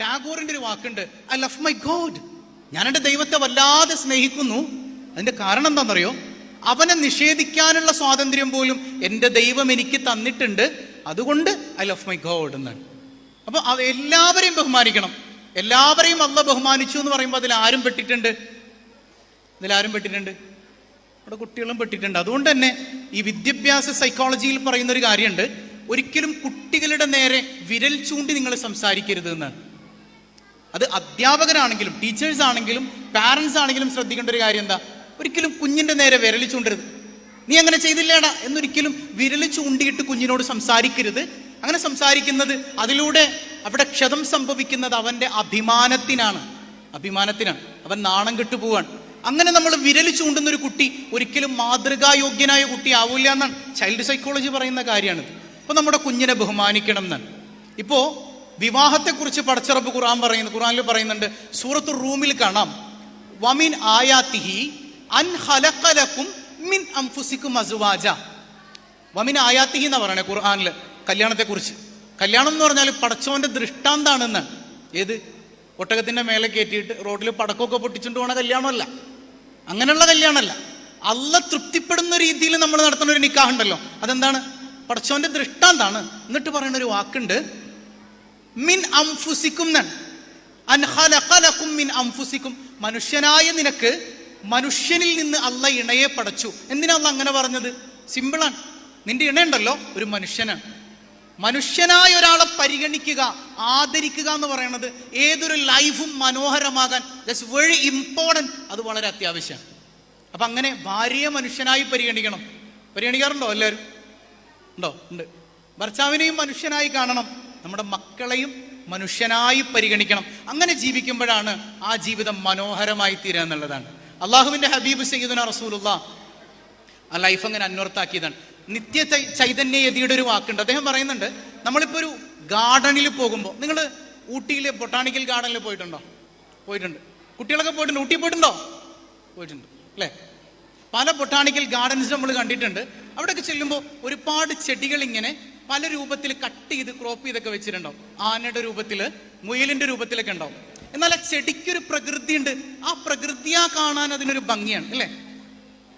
ടാഗോറിന്റെ ഒരു വാക്കുണ്ട് ഐ ലവ് മൈ ഗോഡ് ഞാൻ എന്റെ ദൈവത്തെ വല്ലാതെ സ്നേഹിക്കുന്നു. അതിന്റെ കാരണം എന്താണെന്നറിയോ? അവനെ നിഷേധിക്കാനുള്ള സ്വാതന്ത്ര്യം പോലും എന്റെ ദൈവം എനിക്ക് തന്നിട്ടുണ്ട്. അതുകൊണ്ട് ഐ ലവ് മൈ ഗോഡ് എന്നാണ്. അപ്പൊ അവ- എല്ലാവരെയും ബഹുമാനിക്കണം. എല്ലാവരെയും അല്ല ബഹുമാനിച്ചു എന്ന് പറയുമ്പോൾ അതിൽ ആരും പെട്ടിട്ടുണ്ട്? ഇതിലാരും പെട്ടിട്ടുണ്ട്? അവിടെ കുട്ടികളും പെട്ടിട്ടുണ്ട്. അതുകൊണ്ട് തന്നെ ഈ വിദ്യാഭ്യാസ സൈക്കോളജിയിൽ പറയുന്ന ഒരു കാര്യമുണ്ട്. ഒരിക്കലും കുട്ടികളുടെ നേരെ വിരൽ ചൂണ്ടി നിങ്ങൾ സംസാരിക്കരുത് എന്നാണ്. അത് അധ്യാപകരാണെങ്കിലും ടീച്ചേഴ്സ് ആണെങ്കിലും പാരൻസ് ആണെങ്കിലും ശ്രദ്ധിക്കേണ്ട ഒരു കാര്യം എന്താ? ഒരിക്കലും കുഞ്ഞിന്റെ നേരെ വിരൽ ചൂണ്ടരുത്. നീ അങ്ങനെ ചെയ്തില്ലേടാ? എന്നൊരിക്കലും വിരൽ ചൂണ്ടിയിട്ട് കുഞ്ഞിനോട് സംസാരിക്കരുത്. അങ്ങനെ സംസാരിക്കുന്നത് അതിലൂടെ അവിടെ ക്ഷതം സംഭവിക്കുന്നത് അവന്റെ അഭിമാനത്തിനാണ്. അഭിമാനത്തിനാണ്. അവൻ നാണം കെട്ടു പോവാണ്. അങ്ങനെ നമ്മൾ വിരൽ ചൂണ്ടുന്ന ഒരു കുട്ടി ഒരിക്കലും മാതൃകായോഗ്യനായ കുട്ടി ആവില്ല എന്നാണ്. ചൈൽഡ് സൈക്കോളജി പറയുന്ന കാര്യമാണിത്. അപ്പൊ നമ്മുടെ കുഞ്ഞിനെ ബഹുമാനിക്കണം എന്നാണ്. ഇപ്പോ വിവാഹത്തെക്കുറിച്ച് പടച്ചിറപ്പ് ഖുർആൻ പറയുന്നു. ഖുർആനിൽ പറയുന്നുണ്ട് സൂറത്തു റൂമിൽ കാണാം. വമിൻ ആയാത്തിഹി അൻ ഹലക്കലക്കും മിൻ അംഫുസിക്കും അസുവാജ. വമിൻ ആയാത്തിഹി എന്നാ പറയണേ ഖുർആനിൽ കല്യാണത്തെക്കുറിച്ച്. കല്യാണം എന്ന് പറഞ്ഞാൽ പടച്ചോന്റെ ദൃഷ്ടാന്താണെന്ന്. ഏത്? ഒട്ടകത്തിന്റെ മേലെ കയറ്റിയിട്ട് റോഡിൽ പടക്കമൊക്കെ പൊട്ടിച്ചുകൊണ്ട് പോണ കല്യാണമല്ല. അങ്ങനെയുള്ള കല്യാണമല്ല. അല്ല തൃപ്തിപ്പെടുന്ന രീതിയിൽ നമ്മൾ നടത്തുന്ന ഒരു നിക്കാഹുണ്ടല്ലോ. അതെന്താണ്? പടച്ചോന്റെ ദൃഷ്ടാന്താണ്. എന്നിട്ട് പറയുന്ന ഒരു വാക്കുണ്ട് മിൻ അംഫുസിക്കും മിൻ അംഫുസിക്കും. മനുഷ്യനായ നിനക്ക് മനുഷ്യനിൽ നിന്ന് അല്ല ഇണയെ പടച്ചു. എന്തിനാ അല്ല അങ്ങനെ പറഞ്ഞത്? സിമ്പിളാണ് നിന്റെ ഇണയുണ്ടല്ലോ ഒരു മനുഷ്യനാണ്. മനുഷ്യനായ ഒരാളെ പരിഗണിക്കുക ആദരിക്കുക എന്ന് പറയുന്നത് ഏതൊരു ലൈഫും മനോഹരമാകാൻ ദറ്റ്സ് വെരി ഇമ്പോർട്ടന്റ് അത് വളരെ അത്യാവശ്യമാണ്. അപ്പം അങ്ങനെ ഭാര്യയെ മനുഷ്യനായി പരിഗണിക്കണം. പരിഗണിക്കാറുണ്ടോ എല്ലാവരും? ഉണ്ടോ? ഉണ്ട്. ഭർത്താവിനെയും മനുഷ്യനായി കാണണം. നമ്മുടെ മക്കളെയും മനുഷ്യനായി പരിഗണിക്കണം. അങ്ങനെ ജീവിക്കുമ്പോഴാണ് ആ ജീവിതം മനോഹരമായി തീരുക എന്നുള്ളതാണ്. അള്ളാഹുവിന്റെ ഹബീബ് സയ്യിദുന റസൂലുള്ള ആ ലൈഫ് അങ്ങനെ അന്വർത്താക്കിയതാണ് നിത്യ ചൈതന്യയതിയുടെ ചൈതന്യ യതിയുടെ ഒരു വാക്കുണ്ട്. അദ്ദേഹം പറയുന്നുണ്ട് നമ്മളിപ്പോൾ ഒരു ഗാർഡനിൽ പോകുമ്പോൾ നിങ്ങൾ ഊട്ടിയിലെ ബൊട്ടാണിക്കൽ ഗാർഡനിൽ പോയിട്ടുണ്ടോ? പോയിട്ടുണ്ട്. കുട്ടികളൊക്കെ പോയിട്ടുണ്ട്. ഊട്ടി പോയിട്ടുണ്ടോ? പോയിട്ടുണ്ട്. അല്ലേ? പല ബൊട്ടാണിക്കൽ ഗാർഡൻസ് നമ്മൾ കണ്ടിട്ടുണ്ട്. അവിടെയൊക്കെ ചെല്ലുമ്പോൾ ഒരുപാട് ചെടികൾ ഇങ്ങനെ പല രൂപത്തിൽ കട്ട് ചെയ്ത് ക്രോപ്പ് ചെയ്തൊക്കെ വെച്ചിട്ടുണ്ടാവും. ആനയുടെ രൂപത്തിൽ മുയലിന്റെ രൂപത്തിലൊക്കെ ഉണ്ടാവും. എന്നാൽ ആ ചെടിക്കൊരു പ്രകൃതി ഉണ്ട് ആ പ്രകൃതിയാ കാണാൻ അതിനൊരു ഭംഗിയാണ് അല്ലേ?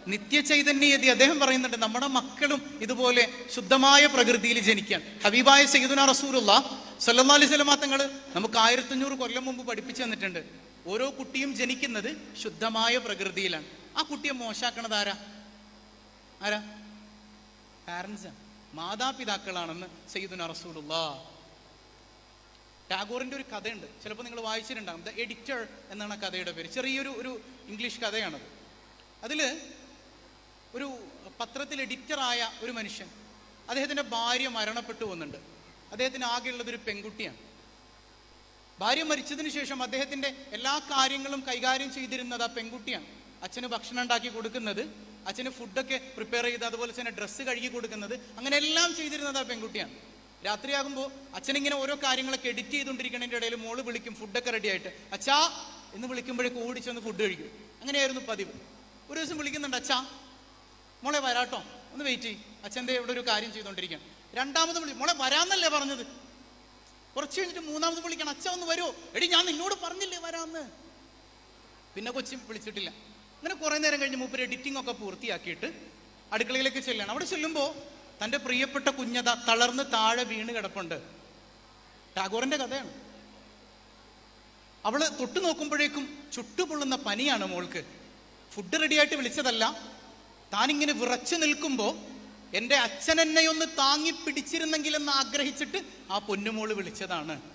നിത്യചൈതന്യയതി അദ്ദേഹം പറയുന്നുണ്ട് നമ്മുടെ മക്കളും ഇതുപോലെ ശുദ്ധമായ പ്രകൃതിയിൽ ജനിക്കാൻ ഹബീബായ സയ്യിദുന റസൂലുള്ള സല്ലി അലൈഹി വസല്ലമ തങ്ങൾ നമുക്ക് ആയിരത്തഞ്ഞൂറ് കൊല്ലം മുമ്പ് പഠിപ്പിച്ചു തന്നിട്ടുണ്ട്. ഓരോ കുട്ടിയും ജനിക്കുന്നത് ശുദ്ധമായ പ്രകൃതിയിലാണ്. ആ കുട്ടിയെ മോശാക്കണത് ആരാ? ആരാ? പാരൻസ്. മാതാപിതാക്കളാണെന്ന് സയ്യിദുന റസൂലുള്ള. ടാഗോറിന്റെ ഒരു കഥയുണ്ട്. ചിലപ്പോൾ നിങ്ങൾ വായിച്ചിട്ടുണ്ടാകും. ദ എഡിറ്റർ എന്നാണ് കഥയുടെ പേര്. ചെറിയൊരു ഒരു ഇംഗ്ലീഷ് കഥയാണത്. അതിൽ ഒരു പത്രത്തിൽ എഡിറ്ററായ ഒരു മനുഷ്യൻ അദ്ദേഹത്തിന്റെ ഭാര്യ മരണപ്പെട്ടു പോകുന്നുണ്ട്. അദ്ദേഹത്തിന് ആകെയുള്ളത് ഒരു പെൺകുട്ടിയാണ്. ഭാര്യ മരിച്ചതിന് ശേഷം അദ്ദേഹത്തിന്റെ എല്ലാ കാര്യങ്ങളും കൈകാര്യം ചെയ്തിരുന്നത് ആ പെൺകുട്ടിയാണ്. അച്ഛന് ഭക്ഷണം ഉണ്ടാക്കി കൊടുക്കുന്നത് അച്ഛന് ഫുഡൊക്കെ പ്രിപ്പയർ ചെയ്ത് അതുപോലെ തന്നെ ഡ്രസ്സ് കഴുകി കൊടുക്കുന്നത് അങ്ങനെ എല്ലാം ചെയ്തിരുന്നത് ആ പെൺകുട്ടിയാണ്. രാത്രിയാകുമ്പോൾ അച്ഛനിങ്ങനെ ഓരോ കാര്യങ്ങളൊക്കെ എഡിറ്റ് ചെയ്തുകൊണ്ടിരിക്കുന്നതിന്റെ ഇടയിൽ മോൾ വിളിക്കും ഫുഡൊക്കെ റെഡി ആയിട്ട്. അച്ഛാ എന്ന് വിളിക്കുമ്പോഴേക്ക് ഓടിച്ചൊന്ന് ഫുഡ് കഴിക്കും. അങ്ങനെയായിരുന്നു പതിവ്. ഒരു ദിവസം വിളിക്കുന്നുണ്ട് അച്ഛാ മോളെ വരാട്ടോ ഒന്ന് വെയിറ്റ് ചെയ്യും. അച്ഛന്റെ ഇവിടെ ഒരു കാര്യം ചെയ്തുകൊണ്ടിരിക്കുകയാണ്. രണ്ടാമത് വിളി മോളെ വരാന്നല്ലേ പറഞ്ഞത്? കുറച്ച് കഴിഞ്ഞിട്ട് മൂന്നാമത് വിളിക്കണം അച്ഛ ഒന്ന് വരുമോ എടി ഞാൻ നിന്നോട് പറഞ്ഞില്ലേ വരാമെന്ന്. പിന്നെ കൊച്ചി വിളിച്ചിട്ടില്ല. അങ്ങനെ കുറേ നേരം കഴിഞ്ഞ് മൂപ്പര് എഡിറ്റിംഗ് ഒക്കെ പൂർത്തിയാക്കിയിട്ട് അടുക്കളയിലേക്ക് ചെല്ലാണ്. അവിടെ ചെല്ലുമ്പോൾ തന്റെ പ്രിയപ്പെട്ട കുഞ്ഞത തളർന്ന് താഴെ വീണ് കിടപ്പുണ്ട്. ടാഗോറിന്റെ കഥയാണ്. അവൾ തൊട്ടു നോക്കുമ്പോഴേക്കും ചുട്ടുപൊള്ളുന്ന പനിയാണ് മോൾക്ക്. ഫുഡ് റെഡിയായിട്ട് വിളിച്ചതല്ല. താനിങ്ങനെ വിറച്ചു നിൽക്കുമ്പോൾ എന്റെ അച്ഛൻ എന്നെ ഒന്ന് താങ്ങി പിടിച്ചിരുന്നെങ്കിലെന്ന് ആഗ്രഹിച്ചിട്ട് ആ പൊന്നുമോൾ വിളിച്ചതാണ്.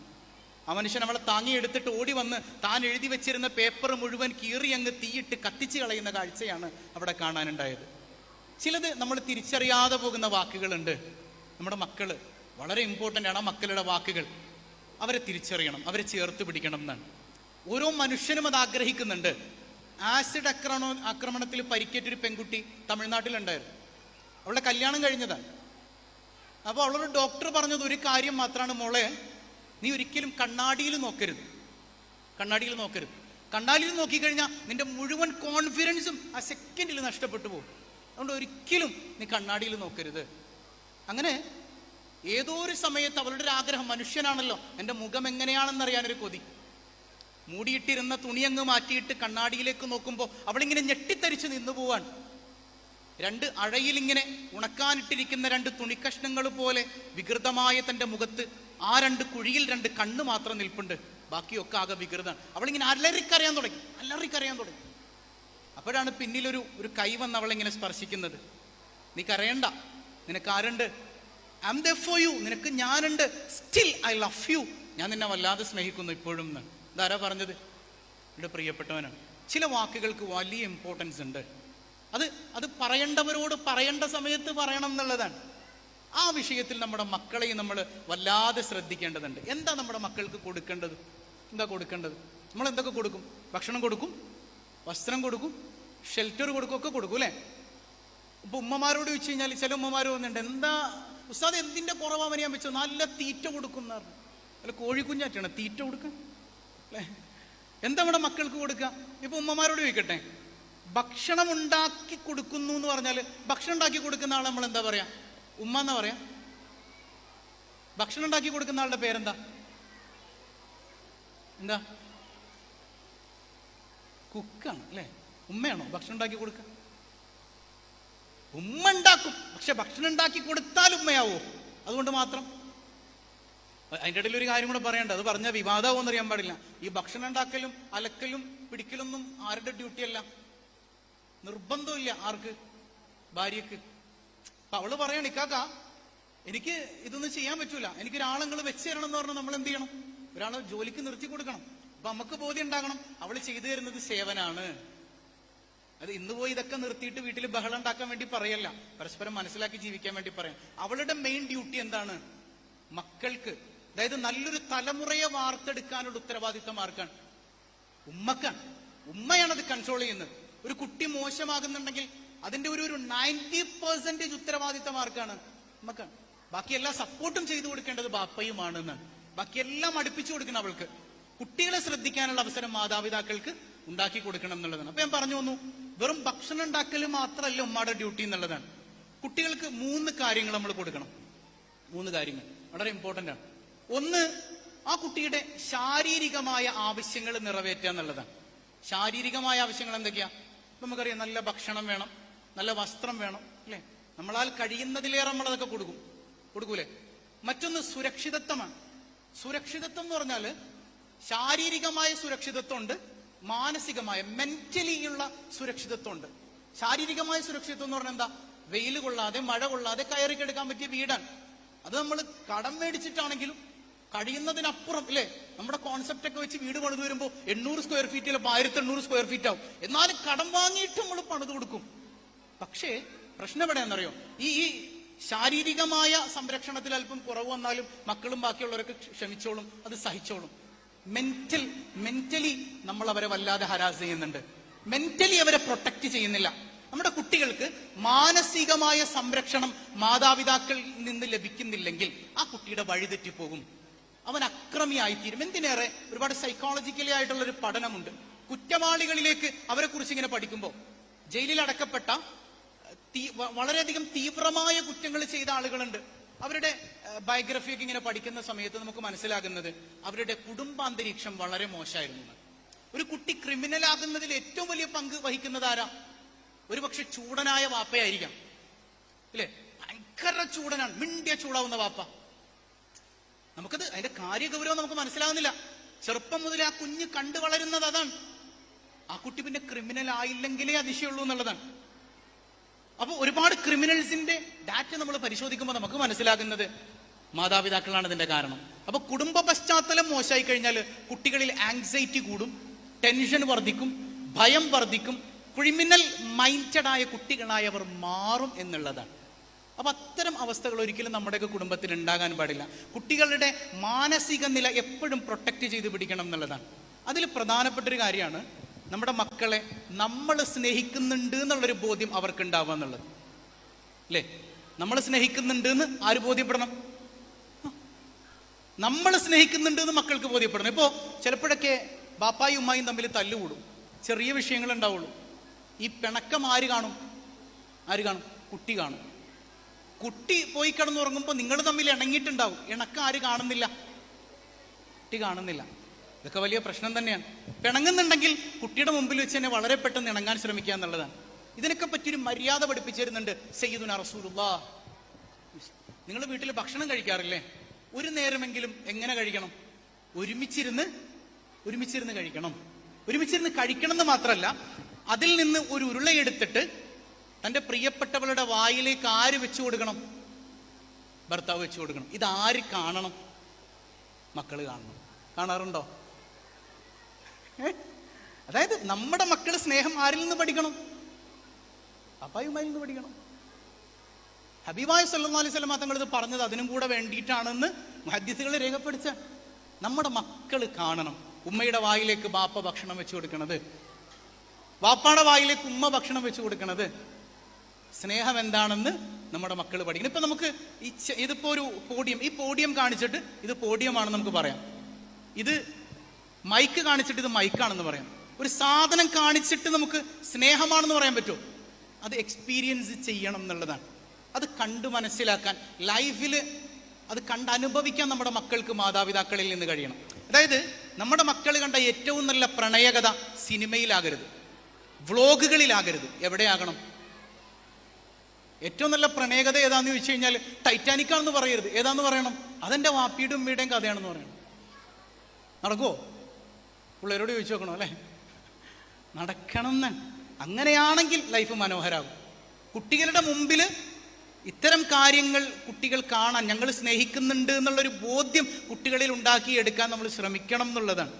ആ മനുഷ്യൻ അവളെ താങ്ങി എടുത്തിട്ട് ഓടി വന്ന് താൻ എഴുതി വെച്ചിരുന്ന പേപ്പർ മുഴുവൻ കീറി അങ്ങ് തീയിട്ട് കത്തിച്ച് കളയുന്ന കാഴ്ചയാണ് അവിടെ കാണാനുണ്ടായത്. ചിലത് നമ്മൾ തിരിച്ചറിയാതെ പോകുന്ന വാക്കുകളുണ്ട്. നമ്മുടെ മക്കൾ വളരെ ഇമ്പോർട്ടന്റ് ആണ് ആ മക്കളുടെ വാക്കുകൾ. അവരെ തിരിച്ചറിയണം അവരെ ചേർത്ത് പിടിക്കണം എന്നാണ്. ഓരോ മനുഷ്യനും അത് ആഗ്രഹിക്കുന്നുണ്ട്. ആസിഡ് ആക്രമണ ആക്രമണത്തിൽ പരിക്കേറ്റൊരു പെൺകുട്ടി തമിഴ്നാട്ടിലുണ്ടായിരുന്നു. അവളുടെ കല്യാണം കഴിഞ്ഞതാണ്. അപ്പോൾ അവളൊരു ഡോക്ടർ പറഞ്ഞത് ഒരു കാര്യം മാത്രമാണ് മോളെ. നീ ഒരിക്കലും കണ്ണാടിയിൽ നോക്കരുത്. കണ്ണാടിയിൽ നോക്കരുത്. കണ്ണാടിയിൽ നോക്കിക്കഴിഞ്ഞാൽ നിന്റെ മുഴുവൻ കോൺഫിഡൻസും ആ സെക്കൻഡിൽ നഷ്ടപ്പെട്ടു പോകും. അതുകൊണ്ട് ഒരിക്കലും നീ കണ്ണാടിയിൽ നോക്കരുത്. അങ്ങനെ ഏതോ ഒരു സമയത്ത് അവളുടെ ഒരു ആഗ്രഹം മനുഷ്യനാണല്ലോ എന്റെ മുഖം എങ്ങനെയാണെന്ന് അറിയാനൊരു കൊതി. മൂടിയിട്ടിരുന്ന തുണി അങ്ങ് മാറ്റിയിട്ട് കണ്ണാടിയിലേക്ക് നോക്കുമ്പോൾ അവളിങ്ങനെ ഞെട്ടിത്തരിച്ച് നിന്നു പോവാൻ രണ്ട് അഴയിലിങ്ങനെ ഉണക്കാനിട്ടിരിക്കുന്ന രണ്ട് തുണിക്കഷ്ണങ്ങൾ പോലെ വികൃതമായ തന്റെ മുഖത്ത് ആ രണ്ട് കുഴിയിൽ രണ്ട് കണ്ണ് മാത്രം നിൽപ്പുണ്ട്. ബാക്കിയൊക്കെ ആകെ വികൃതാണ് അവളിങ്ങനെ അലറിക്കറിയാൻ തുടങ്ങി. അലറിക്കറിയാൻ തുടങ്ങി. അപ്പോഴാണ് പിന്നിലൊരു ഒരു കൈ വന്ന് അവളിങ്ങനെ സ്പർശിക്കുന്നത്. നീ കരയണ്ട. നിനക്ക് ആരുണ്ട്? I am there for you നിനക്ക് ഞാനുണ്ട്. സ്റ്റിൽ ഐ ലവ് യു ഞാൻ നിന്നെ വല്ലാതെ സ്നേഹിക്കുന്നു ഇപ്പോഴും എന്ന്. ഇതാരാ പറഞ്ഞത്? എന്റെ പ്രിയപ്പെട്ടവനാണ്. ചില വാക്കുകൾക്ക് വലിയ ഇമ്പോർട്ടൻസ് ഉണ്ട്. അത് അത് പറയേണ്ടവരോട് പറയേണ്ട സമയത്ത് പറയണം എന്നുള്ളതാണ്. ആ വിഷയത്തിൽ നമ്മുടെ മക്കളെയും നമ്മൾ വല്ലാതെ ശ്രദ്ധിക്കേണ്ടതുണ്ട്. എന്താ നമ്മുടെ മക്കൾക്ക് കൊടുക്കേണ്ടത്? എന്താ കൊടുക്കേണ്ടത്? നമ്മൾ എന്തൊക്കെ കൊടുക്കും? ഭക്ഷണം കൊടുക്കും വസ്ത്രം കൊടുക്കും ഷെൽട്ടർ കൊടുക്കും ഒക്കെ കൊടുക്കും അല്ലേ? ഇപ്പൊ ഉമ്മമാരോട് ചോദിച്ചു കഴിഞ്ഞാൽ ചില ഉമ്മമാർ വന്നിട്ടുണ്ട് എന്താ ഉസ്താദ് എന്തിന്റെ കുറവാ മനിയാൻ വെച്ചോ നല്ല തീറ്റ കൊടുക്കും അല്ല കോഴിക്കുഞ്ഞാറ്റാണ് തീറ്റ കൊടുക്കുക അല്ലേ? എന്താ നമ്മുടെ മക്കൾക്ക് കൊടുക്കുക? ഇപ്പൊ ഉമ്മമാരോട് ചോദിക്കട്ടെ ഭക്ഷണം ഉണ്ടാക്കി കൊടുക്കുന്നു എന്ന് പറഞ്ഞാൽ ഭക്ഷണം ഉണ്ടാക്കി കൊടുക്കുന്ന ആളെ നമ്മൾ എന്താ പറയാ? ഉമ്മ എന്നാ പറയാ? ഭക്ഷണം ഉണ്ടാക്കി കൊടുക്കുന്ന ആളുടെ പേരെന്താ? എന്താ? കുക്കാണ് അല്ലേ? ഉമ്മയാണോ ഭക്ഷണം ഉണ്ടാക്കി കൊടുക്കുക ഉമ്മ ഉണ്ടാക്കും പക്ഷെ ഭക്ഷണം ഉണ്ടാക്കി കൊടുത്താൽ ഉമ്മയാവോ? അതുകൊണ്ട് മാത്രം. അതിന്റെ ഇടയിൽ ഒരു കാര്യം കൂടെ പറയണ്ട അത് പറഞ്ഞാൽ വിവാദമാവോന്ന് അറിയാൻ പാടില്ല. ഈ ഭക്ഷണം ഉണ്ടാക്കലും അലക്കലും പിടിക്കലൊന്നും ആരുടെ ഡ്യൂട്ടിയല്ല നിർബന്ധമില്ല ആർക്ക്? ഭാര്യക്ക് അപ്പൊ അവൾ പറയണം ഇക്കാക്ക എനിക്ക് ഇതൊന്നും ചെയ്യാൻ പറ്റൂല. എനിക്ക് ഒരാളെങ്ങൾ വെച്ച് തരണം എന്ന് പറഞ്ഞാൽ നമ്മൾ എന്ത് ചെയ്യണം? ഒരാളെ ജോലിക്ക് നിർത്തി കൊടുക്കണം. അപ്പൊ നമുക്ക് ബോധ്യം ഉണ്ടാകണം. അവൾ ചെയ്തു തരുന്നത് സേവനാണ്. അത് ഇന്ന് പോയി ഇതൊക്കെ നിർത്തിയിട്ട് വീട്ടിൽ ബഹളം ഉണ്ടാക്കാൻ വേണ്ടി പറയല്ല. പരസ്പരം മനസ്സിലാക്കി ജീവിക്കാൻ വേണ്ടി പറയാം. അവളുടെ മെയിൻ ഡ്യൂട്ടി എന്താണ്? മക്കൾക്ക് അതായത് നല്ലൊരു തലമുറയെ വാർത്തെടുക്കാനുള്ള ഉത്തരവാദിത്തം ആർക്കാണ്? ഉമ്മക്കാണ്. ഉമ്മയാണത് കൺട്രോൾ ചെയ്യുന്നത്. ഒരു കുട്ടി മോശമാകുന്നുണ്ടെങ്കിൽ അതിന്റെ ഒരു ഒരു നയന്റി പെർസെന്റേജ് ഉത്തരവാദിത്തം ആർക്കാണ് ഉമ്മക്കാണ് ബാക്കി സപ്പോർട്ടും ചെയ്തു കൊടുക്കേണ്ടത് ബാപ്പയുമാണ് എന്നാണ് ബാക്കി എല്ലാം അടുപ്പിച്ചു കൊടുക്കണം അവൾക്ക്. കുട്ടികളെ ശ്രദ്ധിക്കാനുള്ള അവസരം മാതാപിതാക്കൾക്ക് ഉണ്ടാക്കി കൊടുക്കണം എന്നുള്ളതാണ്. അപ്പൊ ഞാൻ പറഞ്ഞു വന്നു വെറും ഭക്ഷണം ഉണ്ടാക്കൽ മാത്രമല്ല ഉമ്മയുടെ ഡ്യൂട്ടി എന്നുള്ളതാണ്. കുട്ടികൾക്ക് മൂന്ന് കാര്യങ്ങൾ നമ്മൾ കൊടുക്കണം. മൂന്ന് കാര്യങ്ങൾ. വളരെ ഇമ്പോർട്ടന്റ് ആണ്. ഒന്ന് ആ കുട്ടിയുടെ ശാരീരികമായ ആവശ്യങ്ങൾ നിറവേറ്റുക എന്നുള്ളതാണ്. ശാരീരികമായ ആവശ്യങ്ങൾ എന്തൊക്കെയാ? നമുക്കറിയാം നല്ല ഭക്ഷണം വേണം. നല്ല വസ്ത്രം വേണം അല്ലേ? നമ്മളാൽ കഴിയുന്നതിലേറെ നമ്മൾ അതൊക്കെ കൊടുക്കും. കൊടുക്കൂലേ? മറ്റൊന്ന് സുരക്ഷിതത്വമാണ്. സുരക്ഷിതത്വം എന്ന് പറഞ്ഞാൽ ശാരീരികമായ സുരക്ഷിതത്വം ഉണ്ട് മാനസികമായ മെന്റലി ഉള്ള സുരക്ഷിതത്വം ഉണ്ട് ശാരീരികമായ സുരക്ഷിതത്വം എന്ന് പറഞ്ഞാൽ എന്താ? വെയിൽ കൊള്ളാതെ മഴ കൊള്ളാതെ കയറി കെടുക്കാൻ പറ്റിയ വീടാണ്. അത് നമ്മൾ കടം മേടിച്ചിട്ടാണെങ്കിലും കഴിയുന്നതിനപ്പുറം അല്ലേ? നമ്മുടെ കോൺസെപ്റ്റ് ഒക്കെ വെച്ച് വീട് പണിത് വരുമ്പോൾ എണ്ണൂറ് സ്ക്വയർ ഫീറ്റ് ചിലപ്പോൾ ആയിരത്തി എണ്ണൂറ് സ്ക്വയർ ഫീറ്റ് ആവും. എന്നാലും കടം വാങ്ങിയിട്ട് നമ്മൾ പണിത് കൊടുക്കും. പക്ഷേ പ്രശ്നം എവിടെയാണെന്നറിയോ? ഈ ഈ ശാരീരികമായ സംരക്ഷണത്തിൽ അല്പം കുറവ് വന്നാലും മക്കളും ബാക്കിയുള്ളവരൊക്കെ ക്ഷമിച്ചോളും അത് സഹിച്ചോളും. മെന്റൽ മെന്റലി നമ്മൾ അവരെ വല്ലാതെ ഹരാസ് ചെയ്യുന്നുണ്ട്. മെന്റലി അവരെ പ്രൊട്ടക്ട് ചെയ്യുന്നില്ല. നമ്മുടെ കുട്ടികൾക്ക് മാനസികമായ സംരക്ഷണം മാതാപിതാക്കളിൽ നിന്ന് ലഭിക്കുന്നില്ലെങ്കിൽ ആ കുട്ടിയുടെ വഴിതെറ്റിപ്പോകും അവൻ അക്രമിയായിത്തീരും. എന്തിനേറെ? ഒരുപാട് സൈക്കോളജിക്കലി ആയിട്ടുള്ള ഒരു പഠനമുണ്ട്. കുറ്റവാളികളിലേക്ക് അവരെ കുറിച്ച് ഇങ്ങനെ പഠിക്കുമ്പോൾ ജയിലിൽ അടക്കപ്പെട്ട വളരെയധികം തീവ്രമായ കുറ്റങ്ങൾ ചെയ്ത ആളുകളുണ്ട്. അവരുടെ ബയോഗ്രഫി ഒക്കെ ഇങ്ങനെ പഠിക്കുന്ന സമയത്ത് നമുക്ക് മനസ്സിലാകുന്നത് അവരുടെ കുടുംബാന്തരീക്ഷം വളരെ മോശമായിരുന്നു. ഒരു കുട്ടി ക്രിമിനൽ ആകുന്നതിൽ ഏറ്റവും വലിയ പങ്ക് വഹിക്കുന്നത് ആരാ? ഒരുപക്ഷെ ചൂടനായ വാപ്പയായിരിക്കാം. ഇല്ലേ ഭയങ്കര ചൂടനാണ്. മിണ്ടിയ ചൂടാവുന്ന വാപ്പ. നമുക്കത് അതിന്റെ കാര്യഗൗരവം നമുക്ക് മനസ്സിലാവുന്നില്ല ചെറുപ്പം മുതൽ ആ കുഞ്ഞ് കണ്ടു വളരുന്നത് അതാണ്. ആ കുട്ടി പിന്നെ ക്രിമിനൽ ആയില്ലെങ്കിലേ അതിശയുള്ളൂ എന്നുള്ളതാണ്. അപ്പൊ ഒരുപാട് ക്രിമിനൽസിന്റെ ഡാറ്റ നമ്മൾ പരിശോധിക്കുമ്പോൾ നമുക്ക് മനസ്സിലാകുന്നത് മാതാപിതാക്കളാണ് ഇതിന്റെ കാരണം. അപ്പൊ കുടുംബ പശ്ചാത്തലം മോശമായി കഴിഞ്ഞാൽ കുട്ടികളിൽ ആങ്സൈറ്റി കൂടും ടെൻഷൻ വർദ്ധിക്കും ഭയം വർദ്ധിക്കും ക്രിമിനൽ മൈൻഡായ കുട്ടികളായവർ മാറും എന്നുള്ളതാണ്. അപ്പൊ അത്തരം അവസ്ഥകൾ ഒരിക്കലും നമ്മുടെയൊക്കെ കുടുംബത്തിൽ ഉണ്ടാകാൻ പാടില്ല. കുട്ടികളുടെ മാനസിക നില എപ്പോഴും പ്രൊട്ടക്റ്റ് ചെയ്ത് പിടിക്കണം എന്നുള്ളതാണ്. അതിൽ പ്രധാനപ്പെട്ട ഒരു കാര്യമാണ് നമ്മുടെ മക്കളെ നമ്മൾ സ്നേഹിക്കുന്നുണ്ട് എന്നുള്ളൊരു ബോധ്യം അവർക്ക് ഉണ്ടാവുക എന്നുള്ളത്. അല്ലേ? നമ്മൾ സ്നേഹിക്കുന്നുണ്ട് എന്ന് ആര് ബോധ്യപ്പെടണം? നമ്മൾ സ്നേഹിക്കുന്നുണ്ട് എന്ന് മക്കൾക്ക് ബോധ്യപ്പെടണം. ഇപ്പോൾ ചിലപ്പോഴൊക്കെ ബാപ്പായും ഉമ്മായും തമ്മിൽ തല്ലുകൂടും. ചെറിയ വിഷയങ്ങൾ ഉണ്ടാവുള്ളൂ. ഈ പിണക്കം ആര് കാണും? ആര് കാണും? കുട്ടി കാണും. കുട്ടി പോയി കിടന്നുറങ്ങുമ്പോൾ നിങ്ങൾ തമ്മിൽ ഇണങ്ങിയിട്ടുണ്ടാവും. ഇണക്കം ആര് കാണുന്നില്ല? കുട്ടി കാണുന്നില്ല. ഇതൊക്കെ വലിയ പ്രശ്നം തന്നെയാണ്. പിണങ്ങുന്നുണ്ടെങ്കിൽ കുട്ടിയുടെ മുമ്പിൽ വെച്ച് തന്നെ വളരെ പെട്ടെന്ന് ഇണങ്ങാൻ ശ്രമിക്കുക എന്നുള്ളതാണ്. ഇതിനൊക്കെ പറ്റിയൊരു മര്യാദ പഠിപ്പിച്ചിരുന്നുണ്ട് സയ്യിദുന റസൂലുള്ള. നിങ്ങൾ വീട്ടിൽ ഭക്ഷണം കഴിക്കാറില്ലേ? ഒരു നേരമെങ്കിലും എങ്ങനെ കഴിക്കണം? ഒരുമിച്ചിരുന്ന് ഒരുമിച്ചിരുന്ന് കഴിക്കണം. ഒരുമിച്ചിരുന്ന് കഴിക്കണം എന്ന് മാത്രമല്ല അതിൽ നിന്ന് ഒരു ഉരുളയെടുത്തിട്ട് തന്റെ പ്രിയപ്പെട്ടവളുടെ വായിലേക്ക് ആര് വെച്ചു കൊടുക്കണം? ഭർത്താവ് വെച്ചു കൊടുക്കണം. ഇതാര് കാണണം? മക്കൾ കാണണം. കാണാറുണ്ടോ? അതായത് നമ്മുടെ മക്കളുടെ സ്നേഹം ആരിൽ നിന്ന് പഠിക്കണം? അപ്പായുമാരിൽ നിന്ന് പഠിക്കണം. ഹബീബായ സല്ലാ അലൈഹി വസല്ലം തങ്ങൾ ഇത് പറഞ്ഞത് അതിനും കൂടെ വേണ്ടിയിട്ടാണെന്ന് മുഹദ്ദിസുകൾ രേഖപ്പെടുത്ത നമ്മുടെ മക്കൾ കാണണം. ഉമ്മയുടെ വായിലേക്ക് ബാപ്പ ഭക്ഷണം വെച്ചു കൊടുക്കണത്. വാപ്പാടെ വായിലേക്ക് ഉമ്മ ഭക്ഷണം വെച്ചു കൊടുക്കണത്. സ്നേഹം എന്താണെന്ന് നമ്മുടെ മക്കൾ പഠിക്കണം. ഇപ്പൊ നമുക്ക് ഈ ഒരു പോഡിയം ഈ പോഡിയം കാണിച്ചിട്ട് ഇത് പോഡിയമാണെന്ന് നമുക്ക് പറയാം. ഇത് മൈക്ക് കാണിച്ചിട്ട് ഇത് മൈക്കാണെന്ന് പറയാം. ഒരു സാധനം കാണിച്ചിട്ട് നമുക്ക് സ്നേഹമാണെന്ന് പറയാൻ പറ്റുമോ? അത് എക്സ്പീരിയൻസ് ചെയ്യണം എന്നുള്ളതാണ്. അത് കണ്ടു മനസ്സിലാക്കാൻ ലൈഫിൽ അത് കണ്ട് അനുഭവിക്കാൻ നമ്മുടെ മക്കൾക്ക് മാതാപിതാക്കളിൽ നിന്ന് കഴിയണം. അതായത് നമ്മുടെ മക്കൾ കണ്ട ഏറ്റവും നല്ല പ്രണയകഥ സിനിമയിലാകരുത്. വ്ളോഗുകളിലാകരുത്. എവിടെയാകണം? ഏറ്റവും നല്ല പ്രണയകഥ ഏതാന്ന് ചോദിച്ചു കഴിഞ്ഞാൽ ടൈറ്റാനിക്കാണെന്ന് പറയരുത്. ഏതാന്ന് പറയണം? അതെന്റെ വാപ്പിയുടെ ഉമ്മയുടെയും കഥയാണെന്ന് പറയണം. നടക്കുവോ? പിള്ളേരോട് ചോദിച്ചു നോക്കണോ അല്ലേ? നടക്കണം എന്ന് അങ്ങനെയാണെങ്കിൽ ലൈഫ് മനോഹരാകും. കുട്ടികളുടെ മുമ്പിൽ ഇത്തരം കാര്യങ്ങൾ കുട്ടികൾ കാണാൻ ഞങ്ങൾ സ്നേഹിക്കുന്നുണ്ട് എന്നുള്ളൊരു ബോധ്യം കുട്ടികളിൽ ഉണ്ടാക്കിയെടുക്കാൻ നമ്മൾ ശ്രമിക്കണം എന്നുള്ളതാണ്.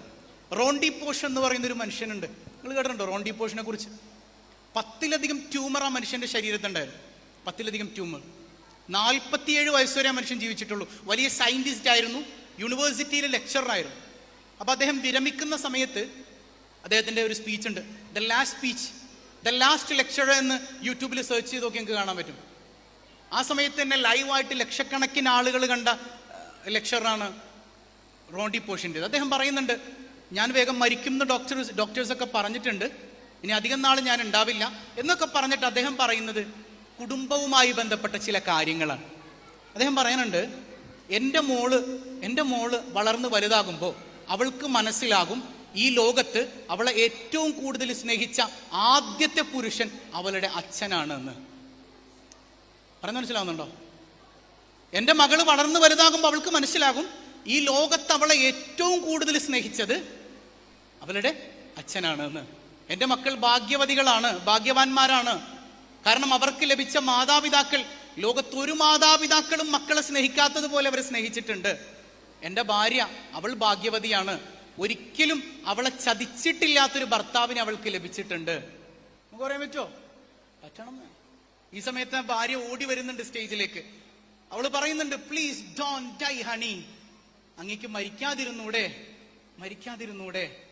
റോണ്ടി പോഷൻ എന്ന് പറയുന്ന ഒരു മനുഷ്യനുണ്ട്. നിങ്ങൾ കേട്ടിട്ടുണ്ടോ റോണ്ടി പോഷനെ കുറിച്ച്? പത്തിലധികം ട്യൂമർ ആ മനുഷ്യന്റെ ശരീരത്തുണ്ടായിരുന്നു പത്തിലധികം ട്യൂമർ. നാൽപ്പത്തിയേഴ് വയസ്സുവരെ ആ മനുഷ്യൻ ജീവിച്ചിട്ടുള്ളൂ. വലിയ സയന്റിസ്റ്റ് ആയിരുന്നു. യൂണിവേഴ്സിറ്റിയിലെ ലെക്ചറായിരുന്നു അപ്പൊ അദ്ദേഹം വിരമിക്കുന്ന സമയത്ത് അദ്ദേഹത്തിന്റെ ഒരു സ്പീച്ച് ഉണ്ട്. The last speech the last lecture എന്ന് യൂട്യൂബിൽ സെർച്ച് ചെയ്ത് നോക്കി നിങ്ങൾക്ക് കാണാൻ പറ്റും. ആ സമയത്ത് തന്നെ ലൈവായിട്ട് ലക്ഷക്കണക്കിന് ആളുകൾ കണ്ട ലെക്ചറാണ് റോണ്ടി പോഷിന്റെ അദ്ദേഹം പറയുന്നുണ്ട് ഞാൻ വേഗം മരിക്കുന്ന ഡോക്ടേഴ്സ് ഡോക്ടേഴ്സൊക്കെ പറഞ്ഞിട്ടുണ്ട്. ഇനി അധികം നാൾ ഞാൻ ഉണ്ടാവില്ല. എന്നൊക്കെ പറഞ്ഞിട്ട് അദ്ദേഹം പറയുന്നത് കുടുംബവുമായി ബന്ധപ്പെട്ട ചില കാര്യങ്ങളാണ്. അദ്ദേഹം പറയുന്നുണ്ട് എന്റെ മോൾ എന്റെ മോൾ വളർന്ന് വലുതാകുമ്പോൾ അവൾക്ക് മനസ്സിലാകും ഈ ലോകത്ത് അവളെ ഏറ്റവും കൂടുതൽ സ്നേഹിച്ച ആദ്യത്തെ പുരുഷൻ അവളുടെ അച്ഛനാണ് എന്ന് പറഞ്ഞു മനസ്സിലാവുന്നുണ്ടോ? എന്റെ മകൾ വളർന്നു വലുതാകുമ്പോൾ അവൾക്ക് മനസ്സിലാകും ഈ ലോകത്ത് അവളെ ഏറ്റവും കൂടുതൽ സ്നേഹിച്ചത് അവളുടെ അച്ഛനാണ് എന്ന് എന്റെ മക്കൾ ഭാഗ്യവതികളാണ് ഭാഗ്യവാന്മാരാണ്. കാരണം അവർക്ക് ലഭിച്ച മാതാപിതാക്കൾ ലോകത്ത് ഒരു മാതാപിതാക്കളും മക്കളെ സ്നേഹിക്കാത്തതുപോലെ അവരെ സ്നേഹിച്ചിട്ടുണ്ട്. എന്റെ ഭാര്യ അവൾ ഭാഗ്യവതിയാണ്. ഒരിക്കലും അവളെ ചതിച്ചിട്ടില്ലാത്തൊരു ഭർത്താവിനെ അവൾക്ക് ലഭിച്ചിട്ടുണ്ട്. നമുക്ക് പറയാൻ പറ്റുമോ പറ്റണം ഈ സമയത്ത് ഭാര്യ ഓടി വരുന്നുണ്ട് സ്റ്റേജിലേക്ക്. അവൾ പറയുന്നുണ്ട് പ്ലീസ് ഡോൺ ഡൈ ഹണി അങ്ങേക്ക് മരിക്കാതിരുന്നൂടെ മരിക്കാതിരുന്നൂടെ.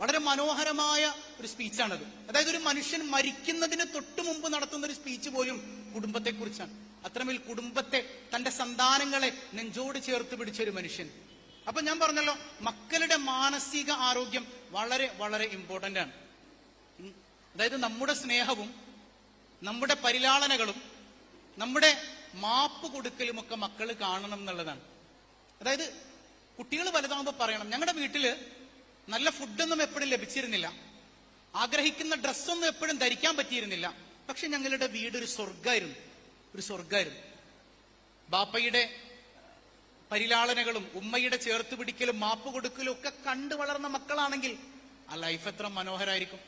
വളരെ മനോഹരമായ ഒരു സ്പീച്ചാണത് അതായത് ഒരു മനുഷ്യൻ മരിക്കുന്നതിന് തൊട്ട് മുമ്പ് നടത്തുന്ന ഒരു സ്പീച്ച് പോലും കുടുംബത്തെ കുറിച്ചാണ് അത്രമേൽ കുടുംബത്തെ തന്റെ സന്താനങ്ങളെ നെഞ്ചോട് ചേർത്ത് പിടിച്ച ഒരു മനുഷ്യൻ. അപ്പൊ ഞാൻ പറഞ്ഞല്ലോ മക്കളുടെ മാനസിക ആരോഗ്യം വളരെ വളരെ ഇമ്പോർട്ടന്റ് ആണ്. അതായത് നമ്മുടെ സ്നേഹവും നമ്മുടെ പരിലാളനകളും നമ്മുടെ മാപ്പ് കൊടുക്കലുമൊക്കെ മക്കൾ കാണണം എന്നുള്ളതാണ്. അതായത് കുട്ടികൾ വലുതാകുമ്പോൾ പറയണം ഞങ്ങളുടെ വീട്ടിൽ നല്ല ഫുഡൊന്നും എപ്പോഴും ലഭിച്ചിരുന്നില്ല. ആഗ്രഹിക്കുന്ന ഡ്രസ്സൊന്നും എപ്പോഴും ധരിക്കാൻ പറ്റിയിരുന്നില്ല. പക്ഷെ ഞങ്ങളുടെ വീട് ഒരു സ്വർഗമായിരുന്നു ഒരു സ്വർഗമായിരുന്നു ബാപ്പയുടെ പരിലാളനകളും ഉമ്മയുടെ ചേർത്ത് പിടിക്കലും മാപ്പ് കൊടുക്കലും ഒക്കെ കണ്ടു വളർന്ന മക്കളാണെങ്കിൽ ആ ലൈഫ് എത്ര മനോഹരായിരിക്കും.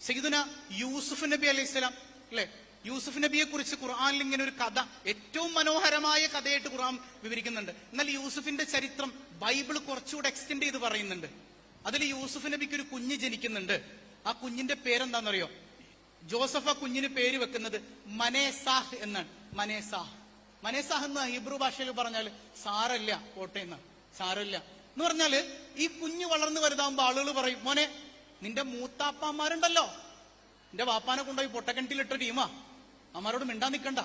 സയ്യിദുന യൂസുഫ് നബി അലൈഹി സ്വലാം അല്ലെ? യൂസുഫ് നബിയെ കുറിച്ച് ഖുർആാനിൽ ഇങ്ങനെ ഒരു കഥ ഏറ്റവും മനോഹരമായ കഥയായിട്ട് ഖുർആൻ വിവരിക്കുന്നുണ്ട്. എന്നാൽ യൂസുഫിന്റെ ചരിത്രം ബൈബിൾ കുറച്ചുകൂടെ എക്സ്റ്റെൻഡ് ചെയ്ത് പറയുന്നുണ്ട്. അതിൽ യൂസുഫ് നബിക്ക് ഒരു കുഞ്ഞ് ജനിക്കുന്നുണ്ട്. ആ കുഞ്ഞിന്റെ പേരെന്താണെന്നറിയോ? ജോസഫ് കുഞ്ഞിന് പേര് വെക്കുന്നത് മനേസാഹ് എന്നാണ്. മനേസാഹ്. മനേസാഹ് എന്ന് ഹീബ്രു ഭാഷയിൽ പറഞ്ഞാൽ സാരല്ല കോട്ടയം എന്നാണ് സാരല്ല എന്ന് പറഞ്ഞാൽ ഈ കുഞ്ഞ് വളർന്നു വരുതാകുമ്പോ ആളുകൾ പറയും മോനെ നിന്റെ മൂത്താപ്പാമാരുണ്ടല്ലോ നിന്റെ വാപ്പാനെ കൊണ്ടുപോയി പൊട്ടക്കിണറ്റിലിട്ട ടീമാ. അമ്മാരോട് മിണ്ടാൻ നിൽക്കണ്ട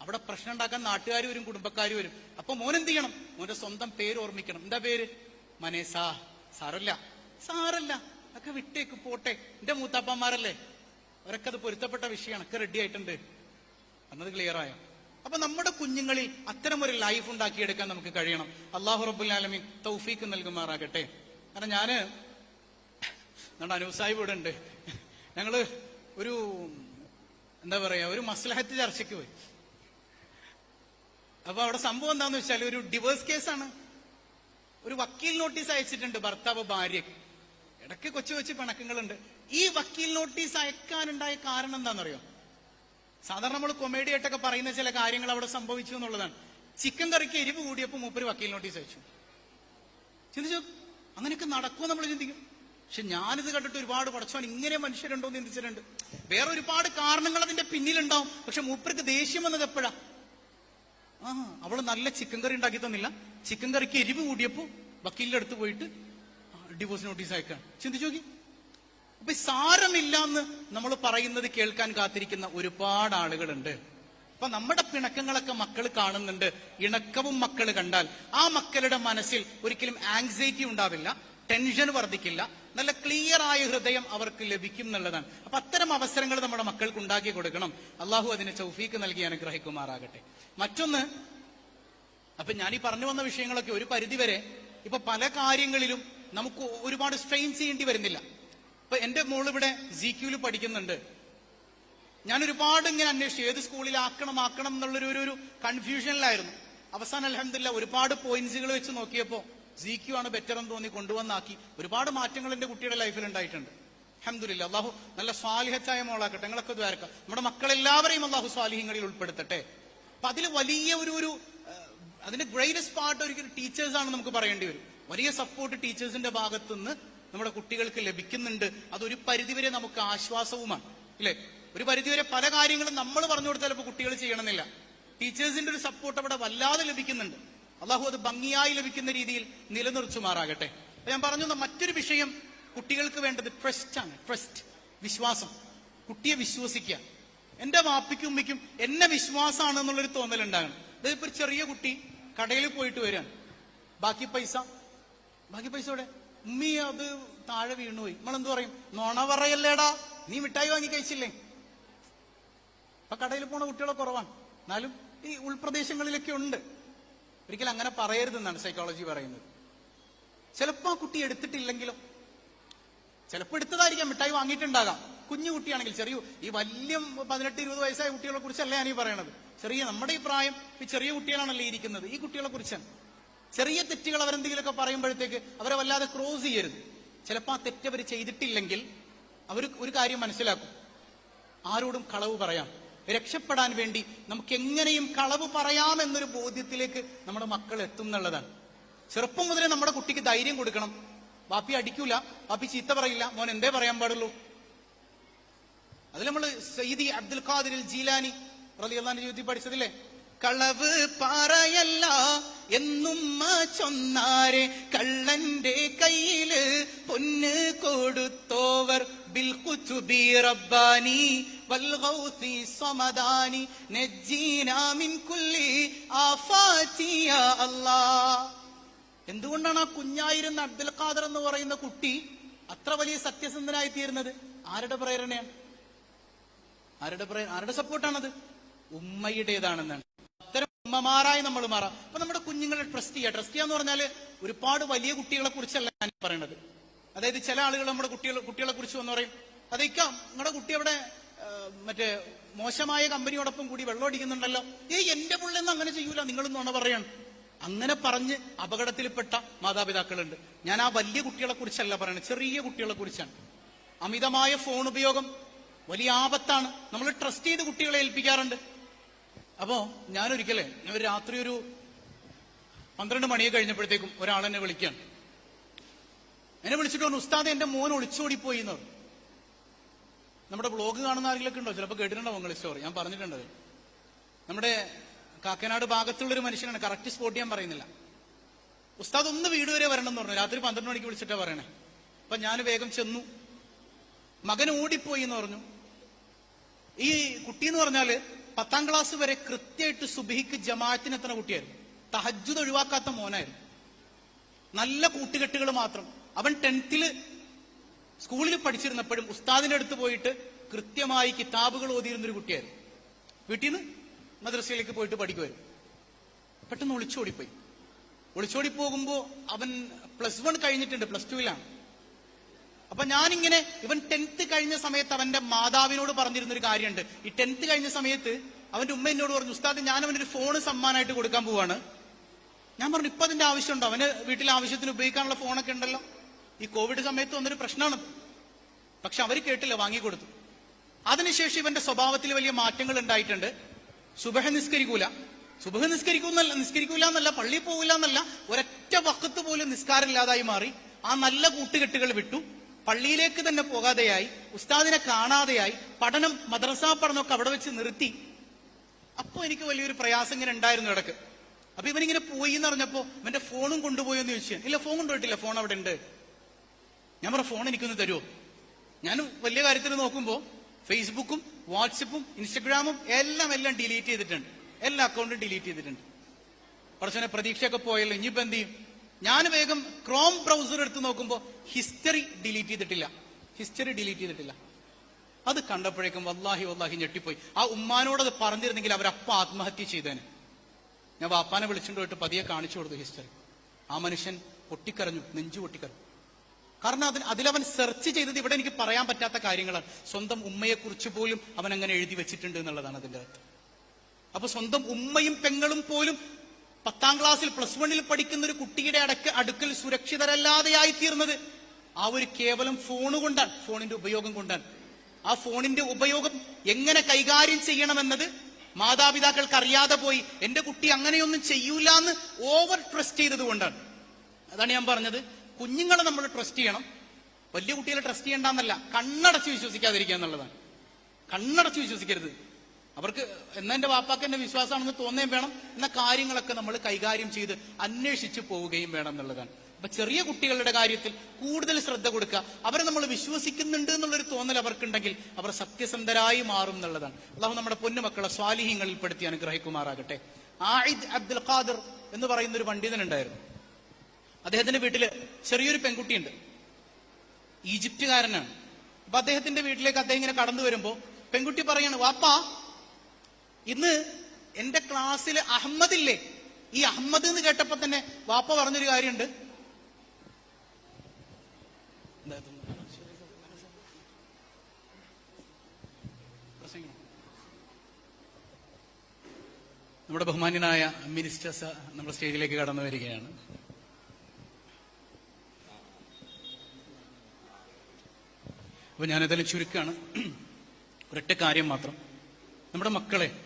അവിടെ പ്രശ്നം ഉണ്ടാക്കാൻ നാട്ടുകാർ വരും കുടുംബക്കാർ വരും. അപ്പൊ മോൻ എന്ത് ചെയ്യണം? മോന്റെ സ്വന്തം പേര് ഓർമ്മിക്കണം. എന്താ പേര്? മനേസാ സാറല്ല. സാറല്ല. ഒക്കെ വിട്ടേക്ക് പോട്ടെ. എന്റെ മൂത്താപ്പന്മാരല്ലേ? അവരൊക്കെ അത് പൊരുത്തപ്പെട്ട വിഷയമാണ്. ഒക്കെ റെഡി ആയിട്ടുണ്ട്. എന്നത് ക്ലിയർ ആയോ? അപ്പൊ നമ്മുടെ കുഞ്ഞുങ്ങളിൽ അത്തരം ഒരു ലൈഫ് ഉണ്ടാക്കിയെടുക്കാൻ നമുക്ക് കഴിയണം. അള്ളാഹു റബ്ബുൽ ആലമീൻ തൗഫീക്ക് നൽകുമാറാകട്ടെ. കാരണം ഞാൻ നമ്മുടെ അനൂപ് സാഹിബ് ഇവിടെ ഉണ്ട്. ഞങ്ങൾ ഒരു എന്താ പറയാ ഒരു മസ്ലഹത്ത് ചർച്ചയ്ക്ക് പോയി. അപ്പൊ അവിടെ സംഭവം എന്താന്ന് വെച്ചാൽ ഒരു ഡിവോഴ്സ് കേസാണ് ഒരു വക്കീൽ നോട്ടീസ് അയച്ചിട്ടുണ്ട് ഭർത്താവ് ഭാര്യ ഇടയ്ക്ക് കൊച്ചു കൊച്ചു പിണക്കങ്ങളുണ്ട്. ഈ വക്കീൽ നോട്ടീസ് അയക്കാനുണ്ടായ കാരണം എന്താണെന്നറിയോ? സാധാരണ നമ്മൾ കൊമേഡി ആയിട്ടൊക്കെ പറയുന്ന ചില കാര്യങ്ങൾ അവിടെ സംഭവിച്ചു എന്നുള്ളതാണ്. ചിക്കൻ കറിക്ക് എരിവ് കൂടിയപ്പോൾ മൂപ്പര് വക്കീൽ നോട്ടീസ് അയച്ചു. ചിന്തിച്ചു അങ്ങനെയൊക്കെ നടക്കുമോ നമ്മൾ ചിന്തിക്കും. പക്ഷെ ഞാനിത് കണ്ടിട്ട് ഒരുപാട് പടച്ചോൻ ഇങ്ങനെ മനുഷ്യരുണ്ടോ എന്ന് ചിന്തിച്ചിട്ടുണ്ട്. വേറെ ഒരുപാട് കാരണങ്ങൾ അതിന്റെ പിന്നിലുണ്ടാവും. പക്ഷെ മൂപ്പർക്ക് ദേഷ്യം വന്നത് എപ്പോഴാ? ആ അവൾ നല്ല ചിക്കൻ കറി ഉണ്ടാക്കി തന്നില്ല. ചിക്കൻ കറിക്ക് എരിവ് കൂടിയപ്പോ വക്കീലിന്റെ അടുത്ത് പോയിട്ട് ഡിവോഴ്സ് നോട്ടീസ് അയക്കാൻ ചിന്തിച്ചു നോക്കി. അപ്പൊ സാരമില്ല എന്ന് നമ്മൾ പറയുന്നത് കേൾക്കാൻ കാത്തിരിക്കുന്ന ഒരുപാട് ആളുകളുണ്ട്. അപ്പൊ നമ്മുടെ പിണക്കങ്ങളൊക്കെ മക്കൾ കാണുന്നുണ്ട്. ഇണക്കവും മക്കൾ കണ്ടാൽ ആ മക്കളുടെ മനസ്സിൽ ഒരിക്കലും ആങ്സൈറ്റി ഉണ്ടാവില്ല ടെൻഷൻ വർദ്ധിക്കില്ല. നല്ല ക്ലിയർ ആയ ഹൃദയം അവർക്ക് ലഭിക്കും എന്നുള്ളതാണ്. അപ്പൊ അത്തരം അവസരങ്ങൾ നമ്മുടെ മക്കൾക്ക് ഉണ്ടാക്കി കൊടുക്കണം. അള്ളാഹു അതിന് ചൗഫീക്ക് നൽകി അനുഗ്രഹിക്കുമാറാകട്ടെ. മറ്റൊന്ന് അപ്പൊ ഞാൻ ഈ പറഞ്ഞു വന്ന വിഷയങ്ങളൊക്കെ ഒരു പരിധിവരെ ഇപ്പൊ പല കാര്യങ്ങളിലും നമുക്ക് ഒരുപാട് സ്ട്രെയിൻ ചെയ്യേണ്ടി വരുന്നില്ല. ഇപ്പൊ എന്റെ മോൾ ഇവിടെ ജി ക്യൂൽ പഠിക്കുന്നുണ്ട്. ഞാൻ ഒരുപാട് ഇങ്ങനെ അന്വേഷിച്ചു. ഏത് സ്കൂളിൽ ആക്കണം ആക്കണം എന്നുള്ളൊരു ഒരു കൺഫ്യൂഷനിലായിരുന്നു അവസാനം അലഹമില്ല ഒരുപാട് പോയിന്റ്സുകൾ വെച്ച് നോക്കിയപ്പോ ജി ക്യു ആണ് ബെറ്റർ എന്ന് തോന്നി കൊണ്ടുവന്നാക്കി. ഒരുപാട് മാറ്റങ്ങൾ എന്റെ കുട്ടിയുടെ ലൈഫിൽ ഉണ്ടായിട്ടുണ്ട്. അഹമ്മദില്ല അള്ളാഹു നല്ല സ്വാലിഹച്ചായ മോളാക്കട്ടെ. ഞങ്ങളൊക്കെ ദ്വാരക്ക. നമ്മുടെ മക്കളെല്ലാവരെയും അള്ളാഹു സ്വാലിഹങ്ങളിൽ ഉൾപ്പെടുത്തട്ടെ. അപ്പൊ അതിൽ വലിയ ഒരു ഒരു അതിന്റെ ഗ്രേറ്റസ്റ്റ് പാർട്ട് ഒരിക്കലും ടീച്ചേഴ്സ് ആണ് നമുക്ക് പറയേണ്ടി വരും. വലിയ സപ്പോർട്ട് ടീച്ചേഴ്സിന്റെ ഭാഗത്തുനിന്ന് നമ്മുടെ കുട്ടികൾക്ക് ലഭിക്കുന്നുണ്ട്. അതൊരു പരിധിവരെ നമുക്ക് ആശ്വാസവുമാണ്. ഇല്ലേ ഒരു പരിധിവരെ പല കാര്യങ്ങളും നമ്മൾ പറഞ്ഞു കൊടുത്താൽ ഇപ്പൊ കുട്ടികൾ ചെയ്യണമെന്നില്ല. ടീച്ചേഴ്സിന്റെ ഒരു സപ്പോർട്ട് അവിടെ വല്ലാതെ ലഭിക്കുന്നുണ്ട്. അള്ളാഹു അത് ഭംഗിയായി ലഭിക്കുന്ന രീതിയിൽ നിലനിർത്തുമാറാകട്ടെ. ഞാൻ പറഞ്ഞു മറ്റൊരു വിഷയം കുട്ടികൾക്ക് വേണ്ടത് ട്രസ്റ്റ് ആണ്. ട്രസ്റ്റ് വിശ്വാസം. കുട്ടിയെ വിശ്വസിക്കുക. എന്റെ വാപ്പിക്കും ഉമ്മയ്ക്കും എന്നെ വിശ്വാസമാണ് എന്നുള്ളൊരു തോന്നലുണ്ടാകണം അതായത് ഇപ്പൊ ഒരു ചെറിയ കുട്ടി കടയിൽ പോയിട്ട് വരികയാണ്. ബാക്കി പൈസ? ബാക്കി പൈസ ഇവിടെ ഉമ്മി അത് താഴെ വീണുപോയി. നമ്മളെന്ത് പറയും? നോണ പറയല്ലേടാ. നീ മിഠായി വാങ്ങി കഴിച്ചില്ലേ? അപ്പൊ കടയിൽ പോണ കുട്ടികളെ കുറവാണ്. എന്നാലും ഈ ഉൾപ്രദേശങ്ങളിലൊക്കെ ഉണ്ട്. ഒരിക്കലും അങ്ങനെ പറയരുതെന്നാണ് സൈക്കോളജി പറയുന്നത്. ചിലപ്പോ ആ കുട്ടി എടുത്തിട്ടില്ലെങ്കിലും ചിലപ്പോൾ എടുത്തതായിരിക്കാം. മിഠായി വാങ്ങിയിട്ടുണ്ടാകാം. കുഞ്ഞു കുട്ടിയാണെങ്കിൽ ചെറിയ ഈ വലിയ പതിനെട്ട് ഇരുപത് വയസ്സായ കുട്ടികളെ കുറിച്ചല്ല ഈ പറയണത്. ചെറിയ നമ്മുടെ ഈ പ്രായം ഈ ചെറിയ കുട്ടികളാണല്ലോ ഇരിക്കുന്നത്. ഈ കുട്ടികളെ കുറിച്ചാണ്. ചെറിയ തെറ്റുകൾ അവരെന്തെങ്കിലുമൊക്കെ പറയുമ്പോഴത്തേക്ക് അവരെ വല്ലാതെ ക്രോസ് ചെയ്യരുത്. ചിലപ്പോൾ ആ തെറ്റ് അവർ ചെയ്തിട്ടില്ലെങ്കിൽ അവർ ഒരു കാര്യം മനസ്സിലാക്കും. ആരോടും കളവ് പറയാം. രക്ഷപ്പെടാൻ വേണ്ടി നമുക്ക് എങ്ങനെയും കളവ് പറയാം എന്നൊരു ബോധ്യത്തിലേക്ക് നമ്മുടെ മക്കൾ എത്തും എന്നുള്ളതാണ് ചെറുപ്പം മുതലേ നമ്മുടെ കുട്ടിക്ക് ധൈര്യം കൊടുക്കണം. ബാപ്പി അടിക്കൂല ബാപ്പി ചീത്ത പറയില്ല മോൻ എന്തേ പറയാൻ പാടുള്ളൂ? അതിൽ നമ്മൾ സയ്യിദി അബ്ദുൽ ഖാദിർ ജീലാനി റളിയല്ലാഹു ജീവിതത്തിൽ പഠിച്ചതില്ലേ? കളവ് പാറയല്ല എന്നും ചൊന്നാരെ കള്ളന്റെ കയ്യിൽ പൊന്ന് കൊടുത്തോവർ. സമദാനി നജ്ജീനാ മിൻ കുല്ലി ആഫാതി യാ അല്ലാഹ്. എന്തുകൊണ്ടാണ് ആ കുഞ്ഞായിരുന്ന അബ്ദുൽ ഖാദർ എന്ന് പറയുന്ന കുട്ടി അത്ര വലിയ സത്യസന്ധനായി തീരുന്നത്? ആരുടെ പ്രേരണയാണ്? ആരുടെ പ്രേരണ ആരുടെ സപ്പോർട്ടാണത് ഉമ്മയുടേതാണെന്നാണ്. അത്തരം ഉമ്മമാരായി നമ്മൾ മാറാം. അപ്പൊ നമ്മുടെ കുഞ്ഞുങ്ങളെ ട്രസ്റ്റ് ചെയ്യുക ട്രസ്റ്റ് ചെയ്യാന്ന് പറഞ്ഞാൽ ഒരുപാട് വലിയ കുട്ടികളെ കുറിച്ചല്ല ഞാൻ പറയണത്. അതായത് ചില ആളുകൾ നമ്മുടെ കുട്ടികൾ കുട്ടികളെ കുറിച്ച് വന്ന് പറയും അതേക്കാം നിങ്ങളുടെ കുട്ടി അവിടെ മറ്റേ മോശമായ കമ്പനിയോടൊപ്പം കൂടി വെള്ളം അടിക്കുന്നുണ്ടല്ലോ. ഏയ് എന്റെ പുള്ളൊന്നും അങ്ങനെ ചെയ്യൂല നിങ്ങളൊന്നും ആണോ പറയാണ് അങ്ങനെ പറഞ്ഞ് അപകടത്തിൽപ്പെട്ട മാതാപിതാക്കളുണ്ട്. ഞാൻ ആ വലിയ കുട്ടികളെ കുറിച്ചല്ല പറയുന്നത് ചെറിയ കുട്ടികളെ കുറിച്ചാണ്. അമിതമായ ഫോൺ ഉപയോഗം വലിയ ആപത്താണ്. നമ്മൾ ട്രസ്റ്റ് ചെയ്ത് കുട്ടികളെ ഏൽപ്പിക്കാറുണ്ട്. അപ്പോ ഞാനൊരിക്കലേ ഞാൻ രാത്രി ഒരു പന്ത്രണ്ട് മണിയെ കഴിഞ്ഞപ്പോഴത്തേക്കും ഒരാൾ എന്നെ വിളിക്കുകയാണ് എന്നെ വിളിച്ചിട്ട് പറഞ്ഞു ഉസ്താദ് എന്റെ മോൻ ഒളിച്ചോടിപ്പോയി എന്ന് പറഞ്ഞു. നമ്മുടെ ബ്ലോഗ് കാണുന്ന ആരെങ്കിലൊക്കെ ഉണ്ടോ? ചിലപ്പോൾ കേട്ടിട്ടുണ്ടാവും നിങ്ങൾ സ്റ്റോറി? ഞാൻ പറഞ്ഞിട്ടുണ്ട് നമ്മുടെ കാക്കനാട് ഭാഗത്തുള്ള ഒരു മനുഷ്യനാണ്. കറക്റ്റ് സ്പോട്ട് ഞാൻ പറയുന്നില്ല. ഉസ്താദ് ഒന്ന് വീട് വരെ വരണം എന്ന് പറഞ്ഞു. രാത്രി പന്ത്രണ്ട് മണിക്ക് വിളിച്ചിട്ടാ പറയണേ. അപ്പൊ ഞാൻ വേഗം ചെന്നു. മകൻ ഓടിപ്പോയി എന്ന് പറഞ്ഞു. ഈ കുട്ടി എന്ന് പറഞ്ഞാൽ പത്താം ക്ലാസ് വരെ കൃത്യമായിട്ട് സുബിഹിക്ക് ജമാഅത്തിന് എത്തുന്ന കുട്ടിയായിരുന്നു? തഹജ്ജുദ് ഒഴിവാക്കാത്ത മോനായിരുന്നു. നല്ല കൂട്ടുകെട്ടുകൾ മാത്രം. അവൻ ടെൻത്തിൽ സ്കൂളിൽ പഠിച്ചിരുന്നപ്പോഴും ഉസ്താദിന്റെ അടുത്ത് പോയിട്ട് കൃത്യമായി കിതാബുകൾ ഓതിയിരുന്നൊരു കുട്ടിയായിരുന്നു. വീട്ടിൽ നിന്ന് മദ്രസയിലേക്ക് പോയിട്ട് പഠിക്കുമായിരുന്നു പെട്ടെന്ന് ഒളിച്ചോടിപ്പോയി. ഒളിച്ചോടി പോകുമ്പോൾ അവൻ പ്ലസ് വൺ കഴിഞ്ഞിട്ടുണ്ട് പ്ലസ് ടുവിലാണ് അപ്പൊ ഞാനിങ്ങനെ ഇവൻ ടെൻത്ത് കഴിഞ്ഞ സമയത്ത് അവന്റെ മാതാവിനോട് പറഞ്ഞിരുന്നൊരു കാര്യമുണ്ട്. ഈ ടെൻത്ത് കഴിഞ്ഞ സമയത്ത് അവന്റെ ഉമ്മ എന്നോട് പറഞ്ഞു ഉസ്താദ് ഞാൻ അവനൊരു ഫോൺ സമ്മാനമായിട്ട് കൊടുക്കാൻ പോവാണ്. ഞാൻ പറഞ്ഞു ഇപ്പൊ അതിന്റെ ആവശ്യമുണ്ടോ? അവന് വീട്ടിൽ ആവശ്യത്തിന് ഉപയോഗിക്കാനുള്ള ഫോണൊക്കെ ഉണ്ടല്ലോ. ഈ കോവിഡ് സമയത്ത് വന്നൊരു പ്രശ്നമാണ്. പക്ഷെ അവർ കേട്ടില്ല വാങ്ങിക്കൊടുത്തു. അതിനുശേഷം ഇവന്റെ സ്വഭാവത്തിൽ വലിയ മാറ്റങ്ങൾ ഉണ്ടായിട്ടുണ്ട്. സുബഹ നിസ്കരിക്കൂല. സുബഹ നിസ്കരിക്കൂന്നല്ല നിസ്കരിക്കൂല എന്നല്ല പള്ളിയിൽ പോകില്ല എന്നല്ല ഒരൊറ്റ വക്കത്ത് പോലും നിസ്കാരമില്ലാതായി മാറി. ആ നല്ല കൂട്ടുകെട്ടുകൾ വിട്ടു. പള്ളിയിലേക്ക് തന്നെ പോകാതെയായി ഉസ്താദിനെ കാണാതെയായി പഠനം മദ്രസ പഠനമൊക്കെ അവിടെ വെച്ച് നിർത്തി. അപ്പോൾ എനിക്ക് വലിയൊരു പ്രയാസം ഇങ്ങനെ ഉണ്ടായിരുന്നു ഇടയ്ക്ക് അപ്പൊ ഇവനിങ്ങനെ പോയി എന്ന് പറഞ്ഞപ്പോ ഇവന്റെ ഫോണും കൊണ്ടുപോയി എന്ന് ചോദിച്ചു ഇല്ല ഫോൺ കൊണ്ടുപോയിട്ടില്ല ഫോൺ അവിടെ ഉണ്ട്. ഞാൻ പറഞ്ഞ ഫോൺ എനിക്കൊന്ന് തരുമോ ഞാൻ വലിയ കാര്യത്തിൽ നോക്കുമ്പോൾ ഫേസ്ബുക്കും വാട്സപ്പും ഇൻസ്റ്റഗ്രാമും എല്ലാം എല്ലാം ഡിലീറ്റ് ചെയ്തിട്ടുണ്ട്. എല്ലാ അക്കൗണ്ടും ഡിലീറ്റ് ചെയ്തിട്ടുണ്ട്. കുറച്ചനെ പ്രതീക്ഷയൊക്കെ പോയല്ലോ ഇനിയിപ്പോ എന്ത് ചെയ്യും? ഞാൻ വേഗം ക്രോം ബ്രൗസർ എടുത്ത് നോക്കുമ്പോൾ ഹിസ്റ്ററി ഡിലീറ്റ് ചെയ്തിട്ടില്ല. ഹിസ്റ്ററി ഡിലീറ്റ് ചെയ്തിട്ടില്ല. അത് കണ്ടപ്പോഴേക്കും വല്ലാഹി വല്ലാഹി ഞെട്ടിപ്പോയി. ആ ഉമ്മാനോട് അത് പറഞ്ഞിരുന്നെങ്കിൽ അവരപ്പ ആത്മഹത്യ ചെയ്തേനെ. ഞാൻ വാപ്പാനെ വിളിച്ചുകൊണ്ട് പതിയെ കാണിച്ചു കൊടുത്തു ഹിസ്റ്ററി ആ മനുഷ്യൻ പൊട്ടിക്കരഞ്ഞു നെഞ്ചു പൊട്ടിക്കരഞ്ഞു. കാരണം അതിന് അതിലവൻ സെർച്ച് ചെയ്തത് ഇവിടെ എനിക്ക് പറയാൻ പറ്റാത്ത കാര്യങ്ങളാണ്. സ്വന്തം ഉമ്മയെക്കുറിച്ച് പോലും അവൻ അങ്ങനെ എഴുതി വെച്ചിട്ടുണ്ട് എന്നുള്ളതാണ് അതിന്റെ അകത്ത് അപ്പൊ സ്വന്തം ഉമ്മയും പെങ്ങളും പോലും പത്താം ക്ലാസ്സിൽ പ്ലസ് വണ്ണിൽ പഠിക്കുന്ന ഒരു കുട്ടിയുടെ അടക്ക അടുക്കൽ സുരക്ഷിതരല്ലാതെയായി തീർന്നത് ആ ഒരു കേവലം ഫോൺ കൊണ്ടാണ് ഫോണിന്റെ ഉപയോഗം കൊണ്ടാണ്. ആ ഫോണിന്റെ ഉപയോഗം എങ്ങനെ കൈകാര്യം ചെയ്യണമെന്നത് മാതാപിതാക്കൾക്ക് അറിയാതെ പോയി എന്റെ കുട്ടി അങ്ങനെയൊന്നും ചെയ്യൂല എന്ന് ഓവർ ട്രസ്റ്റ് ചെയ്തത് കൊണ്ടാണ്. അതാണ് ഞാൻ പറഞ്ഞത്. കുഞ്ഞുങ്ങളെ നമ്മൾ ട്രസ്റ്റ് ചെയ്യണം. വലിയ കുട്ടികളെ ട്രസ്റ്റ് ചെയ്യണ്ടെന്നല്ല കണ്ണടച്ച് വിശ്വസിക്കാതിരിക്കുക എന്നുള്ളതാണ്. കണ്ണടച്ച് വിശ്വസിക്കരുത്. അവർക്ക് എന്നാ വാപ്പാക്ക് എന്റെ വിശ്വാസമാണെന്ന് തോന്നുകയും വേണം എന്ന കാര്യങ്ങളൊക്കെ നമ്മൾ കൈകാര്യം ചെയ്ത് അന്വേഷിച്ച് പോവുകയും വേണം എന്നുള്ളതാണ്. അപ്പൊ ചെറിയ കുട്ടികളുടെ കാര്യത്തിൽ കൂടുതൽ ശ്രദ്ധ കൊടുക്കുക. അവരെ നമ്മൾ വിശ്വസിക്കുന്നുണ്ട് എന്നുള്ളൊരു തോന്നൽ അവർക്കുണ്ടെങ്കിൽ അവർ സത്യസന്ധരായി മാറും എന്നുള്ളതാണ്. അള്ളാഹു നമ്മുടെ പൊന്നുമക്കളെ സ്വാലിഹ്യങ്ങളിൽ പെടുത്തി അനുഗ്രഹിക്കുമാറാകട്ടെ. ആയിദ് അബ്ദുൽ ഖാദർ എന്ന് പറയുന്ന ഒരു പണ്ഡിതനുണ്ടായിരുന്നു. അദ്ദേഹത്തിന്റെ വീട്ടിൽ ചെറിയൊരു പെൺകുട്ടിയുണ്ട്. ഈജിപ്തുകാരനാണ്. അപ്പൊ അദ്ദേഹത്തിന്റെ വീട്ടിലേക്ക് അദ്ദേഹം ഇങ്ങനെ കടന്നു വരുമ്പോ പെൺകുട്ടി പറയാണ് വാപ്പാ ഇന്ന് എന്റെ ക്ലാസ്സിൽ അഹമ്മദ് ഇല്ലേ ഈ അഹമ്മദ് എന്ന് കേട്ടപ്പോ തന്നെ വാപ്പ പറഞ്ഞൊരു കാര്യമുണ്ട്? നമ്മുടെ ബഹുമാന്യനായ മിനിസ്റ്റേഴ്സ് നമ്മുടെ സ്റ്റേജിലേക്ക് കടന്നു വരികയാണ്. അപ്പൊ ഞാനതെല്ലാം ചുരുക്കാണ്. ഒരൊറ്റ കാര്യം മാത്രം. നമ്മുടെ മക്കളെ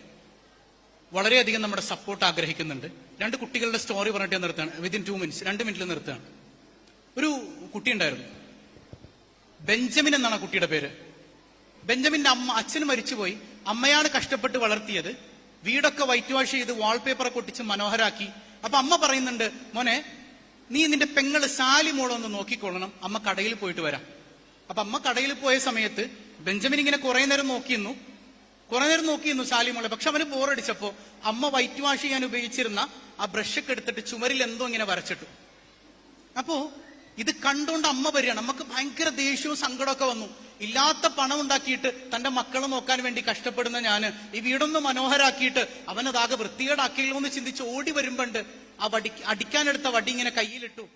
വളരെയധികം നമ്മുടെ സപ്പോർട്ട് ആഗ്രഹിക്കുന്നുണ്ട്. രണ്ട് കുട്ടികളുടെ സ്റ്റോറി പറഞ്ഞിട്ട് നിർത്തുകയാണ്. വിതിൻ ടു മിനിറ്റ്സ് രണ്ട് മിനിറ്റിൽ നിർത്താണ് ഒരു കുട്ടി ഉണ്ടായിരുന്നു. ബെഞ്ചമിൻ എന്നാണ് കുട്ടിയുടെ പേര്. ബെഞ്ചമിന്റെ അമ്മ അച്ഛൻ മരിച്ചുപോയി. അമ്മയാണ് കഷ്ടപ്പെട്ട് വളർത്തിയത്. വീടൊക്കെ വൈറ്റ് വാഷ് ചെയ്ത് വാൾപേപ്പറൊക്കെ ഒട്ടിച്ച് മനോഹരാക്കി. അപ്പൊ അമ്മ പറയുന്നുണ്ട് മോനെ നീ നിന്റെ പെങ്ങൾ സാലി മോളൊന്ന് നോക്കിക്കൊള്ളണം. അമ്മ കടയിൽ പോയിട്ട് വരാം. അപ്പൊ അമ്മ കടയിൽ പോയ സമയത്ത് ബെഞ്ചമിൻ ഇങ്ങനെ കുറെ നേരം നോക്കിയിരുന്നു. കുറെ നേരം നോക്കിയിരുന്നു ശാലിമോളെ പക്ഷെ അവന് ബോറടിച്ചപ്പോ അമ്മ വൈറ്റ് വാഷ് ചെയ്യാൻ ഉപയോഗിച്ചിരുന്ന ആ ബ്രഷൊക്കെ എടുത്തിട്ട് ചുമരിൽ എന്തോ ഇങ്ങനെ വരച്ചിട്ടു. അപ്പോ ഇത് കണ്ടുകൊണ്ട് അമ്മ വരികയാണ്. നമുക്ക് ഭയങ്കര ദേഷ്യവും സങ്കടമൊക്കെ വന്നു. ഇല്ലാത്ത പണം ഉണ്ടാക്കിയിട്ട് തന്റെ മക്കളെ നോക്കാൻ വേണ്ടി കഷ്ടപ്പെടുന്ന ഞാൻ ഈ വീടൊന്ന് മനോഹരാക്കിയിട്ട് അവനതാകെ വൃത്തികേടാക്കിയല്ലോ എന്ന് ചിന്തിച്ച് ഓടി വരുമ്പോണ്ട് ആ വടി അടിക്കാനെടുത്ത വടി ഇങ്ങനെ കയ്യിലിട്ടു.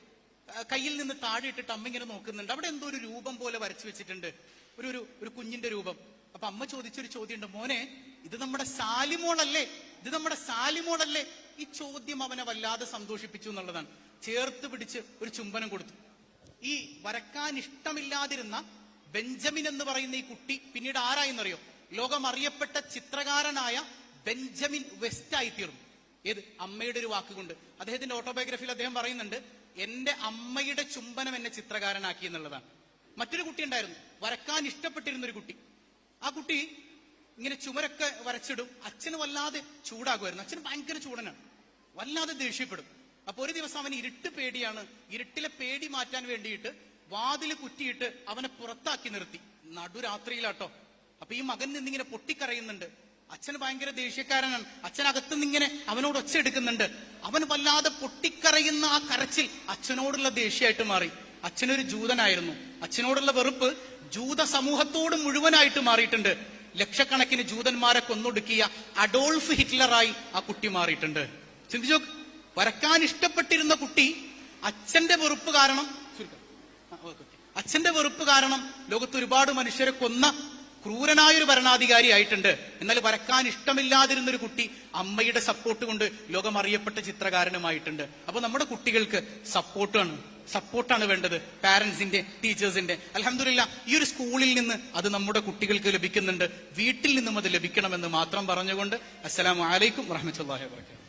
കയ്യിൽ നിന്ന് താഴെ ഇട്ടിട്ട് അമ്മ ഇങ്ങനെ നോക്കുന്നുണ്ട്. അവിടെ എന്തോ ഒരു രൂപം പോലെ വരച്ചു വെച്ചിട്ടുണ്ട്. ഒരു ഒരു ഒരു കുഞ്ഞിന്റെ രൂപം. അപ്പൊ അമ്മ ചോദിച്ചൊരു ചോദ്യമുണ്ട് മോനെ ഇത് നമ്മുടെ സാലിമോളല്ലേ? ഇത് നമ്മുടെ സാലിമോളല്ലേ? ഈ ചോദ്യം അവനെ വല്ലാതെ സന്തോഷിപ്പിച്ചു എന്നുള്ളതാണ്. ചേർത്ത് പിടിച്ച് ഒരു ചുംബനം കൊടുത്തു. ഈ വരക്കാൻ ഇഷ്ടമില്ലാതിരുന്ന ബെഞ്ചമിൻ എന്ന് പറയുന്ന ഈ കുട്ടി പിന്നീട് ആരായെന്നറിയോ? ലോകം അറിയപ്പെട്ട ചിത്രകാരനായ ബെഞ്ചമിൻ വെസ്റ്റ് ആയി തീർന്നു ഏത്? അമ്മയുടെ ഒരു വാക്കുകൊണ്ട് അദ്ദേഹത്തിന്റെ ഓട്ടോബയോഗ്രഫിയിൽ അദ്ദേഹം പറയുന്നുണ്ട് എന്റെ അമ്മയുടെ ചുംബനം എന്നെ ചിത്രകാരനാക്കി എന്നുള്ളതാണ്. മറ്റൊരു കുട്ടി ഉണ്ടായിരുന്നു. വരക്കാൻ ഇഷ്ടപ്പെട്ടിരുന്ന ഒരു കുട്ടി. ആ കുട്ടി ഇങ്ങനെ ചുമരൊക്കെ വരച്ചിടും. അച്ഛന് വല്ലാതെ ചൂടാകുമായിരുന്നു. അച്ഛന് ഭയങ്കര ചൂടനാണ്. വല്ലാതെ ദേഷ്യപ്പെടും. അപ്പൊ ഒരു ദിവസം അവൻ ഇരുട്ട് പേടിയാണ്. ഇരുട്ടിലെ പേടി മാറ്റാൻ വേണ്ടിയിട്ട് വാതിൽ കുറ്റിയിട്ട് അവനെ പുറത്താക്കി നിർത്തി. നടുരാത്രിയിലാട്ടോ. അപ്പൊ ഈ മകൻ നിന്നിങ്ങനെ പൊട്ടിക്കരയുന്നുണ്ട്. അച്ഛൻ ഭയങ്കര ദേഷ്യക്കാരനാണ്. അച്ഛൻ അകത്തു ഇങ്ങനെ അവനോട് ഒച്ച എടുക്കുന്നുണ്ട്. അവൻ വല്ലാതെ പൊട്ടിക്കരയുന്ന ആ കരച്ചിൽ അച്ഛനോടുള്ള ദേഷ്യമായിട്ട് മാറി. അച്ഛനൊരു ജൂതനായിരുന്നു. അച്ഛനോടുള്ള വെറുപ്പ് ജൂത സമൂഹത്തോട് മുഴുവനായിട്ട് മാറിയിട്ടുണ്ട്. ലക്ഷക്കണക്കിന് ജൂതന്മാരെ കൊന്നൊടുക്കിയ അഡോൾഫ് ഹിറ്റ്ലറായി ആ കുട്ടി മാറിയിട്ടുണ്ട്. ചിന്തിച്ചോ വരക്കാൻ ഇഷ്ടപ്പെട്ടിരുന്ന കുട്ടി അച്ഛന്റെ വെറുപ്പ് കാരണം. അച്ഛന്റെ വെറുപ്പ് കാരണം ലോകത്ത് ഒരുപാട് മനുഷ്യരെ കൊന്ന ക്രൂരനായ ഒരു ഭരണാധികാരി ആയിട്ടുണ്ട്. എന്നാൽ വരക്കാൻ ഇഷ്ടമില്ലാതിരുന്ന ഒരു കുട്ടി അമ്മയുടെ സപ്പോർട്ട് കൊണ്ട് ലോകം അറിയപ്പെട്ട ചിത്രകാരനുമായിട്ടുണ്ട്. അപ്പൊ നമ്മുടെ കുട്ടികൾക്ക് സപ്പോർട്ടാണ് സപ്പോർട്ടാണ് വേണ്ടത് പാരന്റ്സിന്റെ ടീച്ചേഴ്സിന്റെ. അലഹമില്ല ഈ ഒരു സ്കൂളിൽ നിന്ന് അത് നമ്മുടെ കുട്ടികൾക്ക് ലഭിക്കുന്നുണ്ട്. വീട്ടിൽ നിന്നും അത് ലഭിക്കണമെന്ന് മാത്രം പറഞ്ഞുകൊണ്ട് അസ്സലാമു അലൈക്കും വറഹമത്തല്ലാഹി വാബർക്കാത്തു